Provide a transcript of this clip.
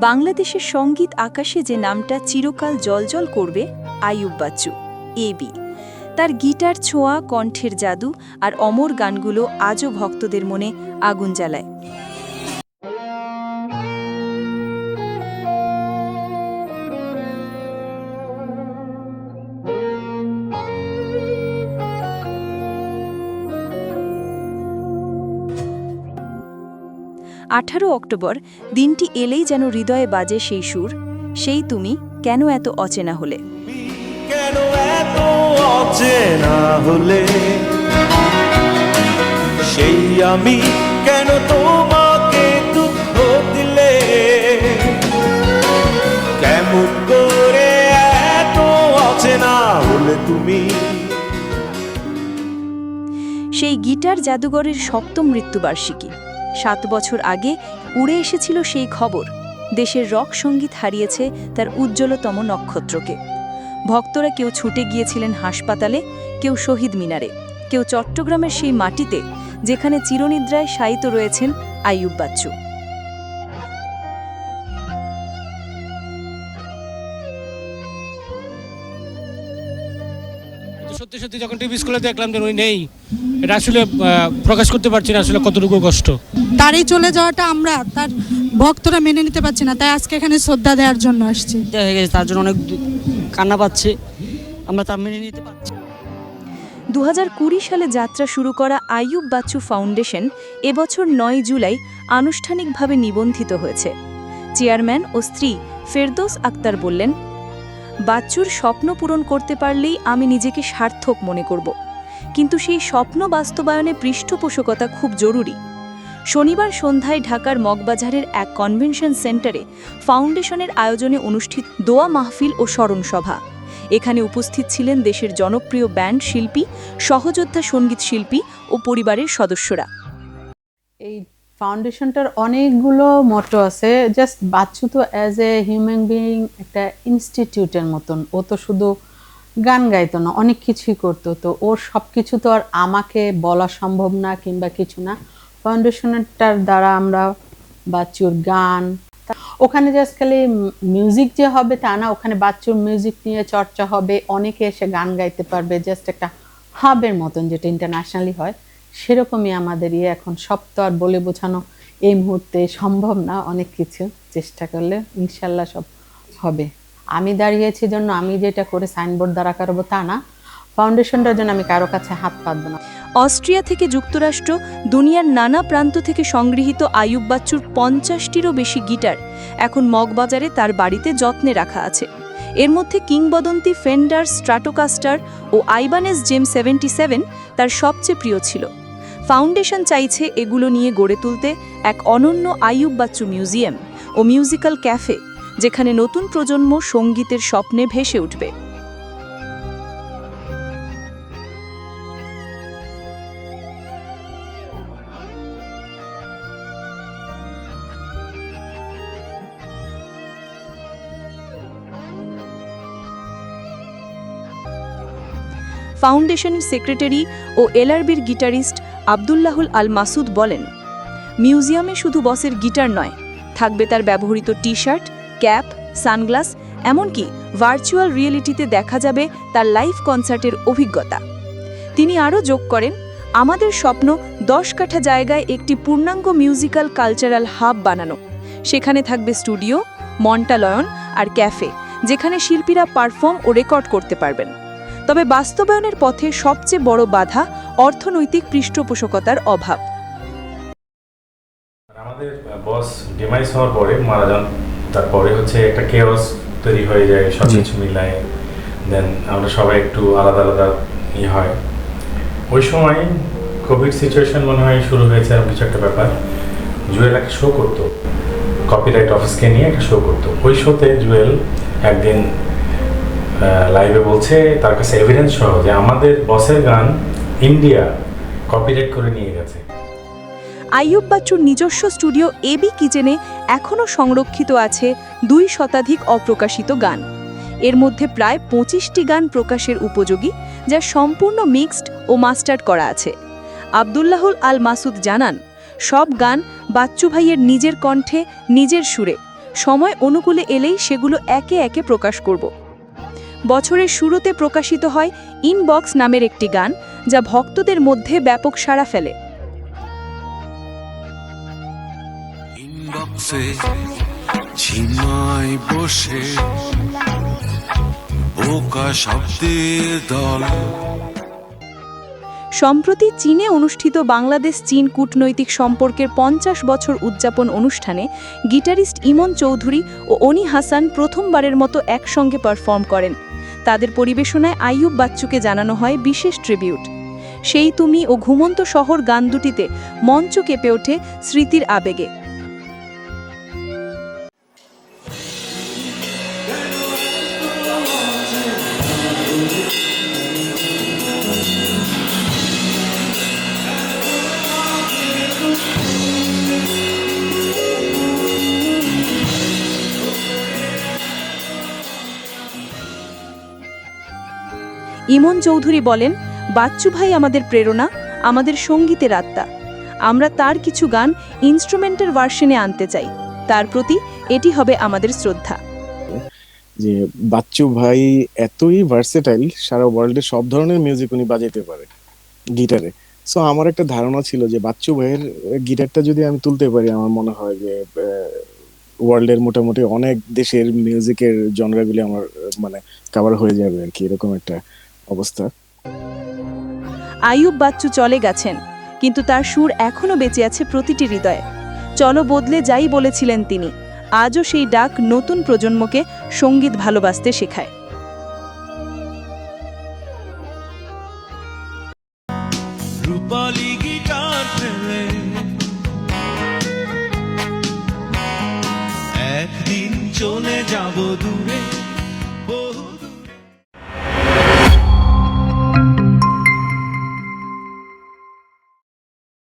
বাংলাদেশের সংগীত আকাশে যে নামটা চিরকাল জলজল করবে, আইয়ুব বাচ্চু এবি তার গিটার ছোঁয়া, কণ্ঠের জাদু আর অমর গানগুলো আজও ভক্তদের মনে আগুন জ্বালায়। আঠারো অক্টোবর দিনটি এলেই যেন হৃদয়ে বাজে সেই সুর সেই তুমি কেন এত অচেনা হলে? কেন এত অচেনা হলে? সেই আমি কেন তোমাকে দুঃখ দিলে? কেমন করে এত অচেনা হলে তুমি? সেই গিটার জাদুঘরের সপ্তম মৃত্যুবার্ষিকী। সাত বছর আগে উড়ে এসেছিল সেই খবর। দেশের রক সংগীত হারিয়েছে তার উজ্জ্বলতম নক্ষত্রকে। ভক্তরা কেউ ছুটে গিয়েছিলেন হাসপাতালে, কেউ শহীদ মিনারে, কেউ চট্টগ্রামের সেই মাটিতে, যেখানে চিরনিদ্রায় শায়িত রয়েছেন আইয়ুব বাচ্চু। সত্যি সত্যি যখন টিভি স্কুলে দেখলাম যে উনি নেই এটা আসলে প্রকাশ করতে পারছি না আসলে কতটুকু কষ্ট। তার এই চলে যাওয়াটা আমরা তার ভক্তরা মেনে নিতে পারছি না তাই আজকে এখানে শ্রদ্ধা দেওয়ার জন্য আসছি। হয়ে গেছে তার জন্য অনেক দু- কান্না পাচ্ছে। আমরা তা মেনে নিতে পারছি। দু সালে যাত্রা শুরু করা আইয়ুব বাচ্চু ফাউন্ডেশন এবছর নয় জুলাই আনুষ্ঠানিকভাবে নিবন্ধিত হয়েছে। চেয়ারম্যান ও স্ত্রী ফেরদৌস আক্তার বললেন বাচ্চুর স্বপ্ন পূরণ করতে পারলেই আমি নিজেকে সার্থক মনে করব। কিন্তু সেই স্বপ্ন বাস্তবায়নে পৃষ্ঠপোষকতা খুব জরুরি। শনিবার সন্ধ্যায় ঢাকার মগবাজারের এক কনভেনশন সেন্টারে ফাউন্ডেশনের আয়োজনে অনুষ্ঠিত দোয়া মাহফিল ও স্মরণসভা এখানে উপস্থিত ছিলেন দেশের জনপ্রিয় ব্যান্ড শিল্পী, সহযোদ্ধা সংগীত শিল্পী ও পরিবারের সদস্যরা। এই ফাউন্ডেশনটার অনেকগুলো মোটো আছে জাস্ট বাচ্চু তো অ্যাজ এ হিউম্যান বিইং একটা ইনস্টিটিউটের মতন। ও তো শুধু গান গাইতো না, অনেক কিছুই করতো। তো ওর সব কিছু তো আর আমাকে বলা সম্ভব না কিংবা কিছু না। ফাউন্ডেশনটার দ্বারা আমরা বাচ্চুর গান ওখানে জাস্ট খালি মিউজিক যে হবে তা না, ওখানে বাচ্চুর মিউজিক নিয়ে চর্চা হবে। অনেকে এসে গান গাইতে পারবে জাস্ট একটা হাবের মতন, যেটা ইন্টারন্যাশনালি হয়। সেরকমই আমাদের ইয়ে এখন। সব তো আর বলে বোঝানো এই মুহূর্তে সম্ভব না অনেক কিছু। চেষ্টা করলে ইনশাল্লাহ সব হবে। আমি দাঁড়িয়েছি জন্য আমি যেটা করে সাইনবোর্ড দ্বারা করব তা না। ফাউন্ডেশনটার জন্য আমি কারও কাছে হাত পাতবো না। অস্ট্রিয়া থেকে যুক্তরাষ্ট্র, দুনিয়ার নানা প্রান্ত থেকে সংগৃহীত আয়ুব বাচ্চুর পঞ্চাশটিরও বেশি গিটার এখন মগবাজারে তার বাড়িতে যত্নে রাখা আছে। এর মধ্যে কিংবদন্তি ফেন্ডার, স্ট্রাটোকাস্টার ও আইবানেস জেম সেভেন্টি সেভেন তার সবচেয়ে প্রিয় ছিল। ফাউন্ডেশন চাইছে এগুলো নিয়ে গড়ে তুলতে এক অনন্য আইয়ুব বাচ্চু মিউজিয়াম ও মিউজিক্যাল ক্যাফে, যেখানে নতুন প্রজন্ম সঙ্গীতের স্বপ্নে ভেসে উঠবে। ফাউন্ডেশনের সেক্রেটারি ও এলআরবির গিটারিস্ট আবদুল্লাহুল আল মাসুদ বলেন, মিউজিয়ামে শুধু বসের গিটার নয়, থাকবে তার ব্যবহৃত টি শার্ট ক্যাপ, সানগ্লাস, এমনকি ভার্চুয়াল রিয়েলিটিতে দেখা যাবে তার লাইভ কনসার্টের অভিজ্ঞতা। তিনি আরও যোগ করেন, আমাদের স্বপ্ন দশ কাঠা জায়গায় একটি পূর্ণাঙ্গ মিউজিক্যাল কালচারাল হাব বানানো। সেখানে থাকবে স্টুডিও, মন্টালয়ন আর ক্যাফে, যেখানে শিল্পীরা পারফর্ম ও রেকর্ড করতে পারবেন। তবে বাস্তবায়নের পথে সবচেয়ে বড় বাধা অর্থনৈতিক পৃষ্ঠপোষকতার অভাব। আমাদের বস ডিমাইস হওয়ার পরে মারা যান তারপরে হচ্ছে একটা কেওস তৈরি হয়ে যায় সব কিছু মিলায়। দেন আমরা সবাই একটু আলাদা আলাদা ই হয়। ওই সময় কোভিড সিচুয়েশন মনে হয় শুরু হয়েছে এরকম কিছু একটা ব্যাপার। জুয়েল একটা শো করতো। কপিরাইট অফিসকে নিয়ে একটা শো করতো। ওই শোতে জুয়েল একদিন লাইভে বলছে, তার কাছে এভিডেন্স সহ যে আমাদের বসের গান ইন্ডিয়া কপিরাইট করে নিয়ে গেছে। আইয়ুব বাচ্চুর নিজস্ব স্টুডিও এবি কিচেনে এখনও সংরক্ষিত আছে দুই শতাধিক অপ্রকাশিত গান। এর মধ্যে প্রায় পঁচিশটি গান প্রকাশের উপযোগী, যা সম্পূর্ণ মিক্সড ও মাস্টার্ড করা আছে। আবদুল্লাহুল আল মাসুদ জানান, সব গান বাচ্চু ভাইয়ের নিজের কণ্ঠে, নিজের সুরে। সময় অনুকূলে এলেই সেগুলো একে একে প্রকাশ করব। বছরের শুরুতে প্রকাশিত হয় ইনবক্স নামের একটি গান, যা ভক্তদের মধ্যে ব্যাপক সাড়া ফেলে। বসে শব্দের দল। সম্প্রতি চীনে অনুষ্ঠিত বাংলাদেশ চীন কূটনৈতিক সম্পর্কের পঞ্চাশ বছর উদযাপন অনুষ্ঠানে গিটারিস্ট ইমন চৌধুরী ও অনি হাসান প্রথমবারের মতো একসঙ্গে পারফর্ম করেন। তাদের পরিবেশনায় আইয়ুব বাচ্চুকে জানানো হয় বিশেষ ট্রিবিউট। সেই তুমি ও ঘুমন্ত শহর গান দুটিতে মঞ্চ কেঁপে ওঠে স্মৃতির আবেগে। ইমন চৌধুরী বলেন, বাচ্চু ভাই আমাদের প্রেরণা, আমাদের সঙ্গীতের আত্মা। আমরা তার কিছু গান ইনস্ট্রুমেন্টাল ভার্সনে আনতে চাই। তার প্রতি এটি হবে আমাদের শ্রদ্ধা। যে বাচ্চু ভাই এতই ভার্সেটাইল সারা ওয়ার্ল্ডে সব ধরনের মিউজিক উনি বাজাইতে পারে, গিটারে। সো আমার একটা ধারণা ছিল যে বাচ্চু ভাইয়ের গিটারটা যদি আমি তুলতে পারি, আমার মনে হয় যে ওয়ার্ল্ডের মোটামুটি অনেক দেশের মিউজিকের জনরাগুলি আমার মানে কভার হয়ে যাবে আর কি, এরকম একটা অবস্থা। আইয়ুব বাচ্চু চলে গেছেন কিন্তু তার সুর এখনও বেঁচে আছে প্রতিটি হৃদয়ে। চলো বদলে যাই বলেছিলেন তিনি আজও সেই ডাক নতুন প্রজন্মকে সংগীত ভালোবাসতে শেখায়। রূপালি গিটার ফেলে একদিন চলে যাব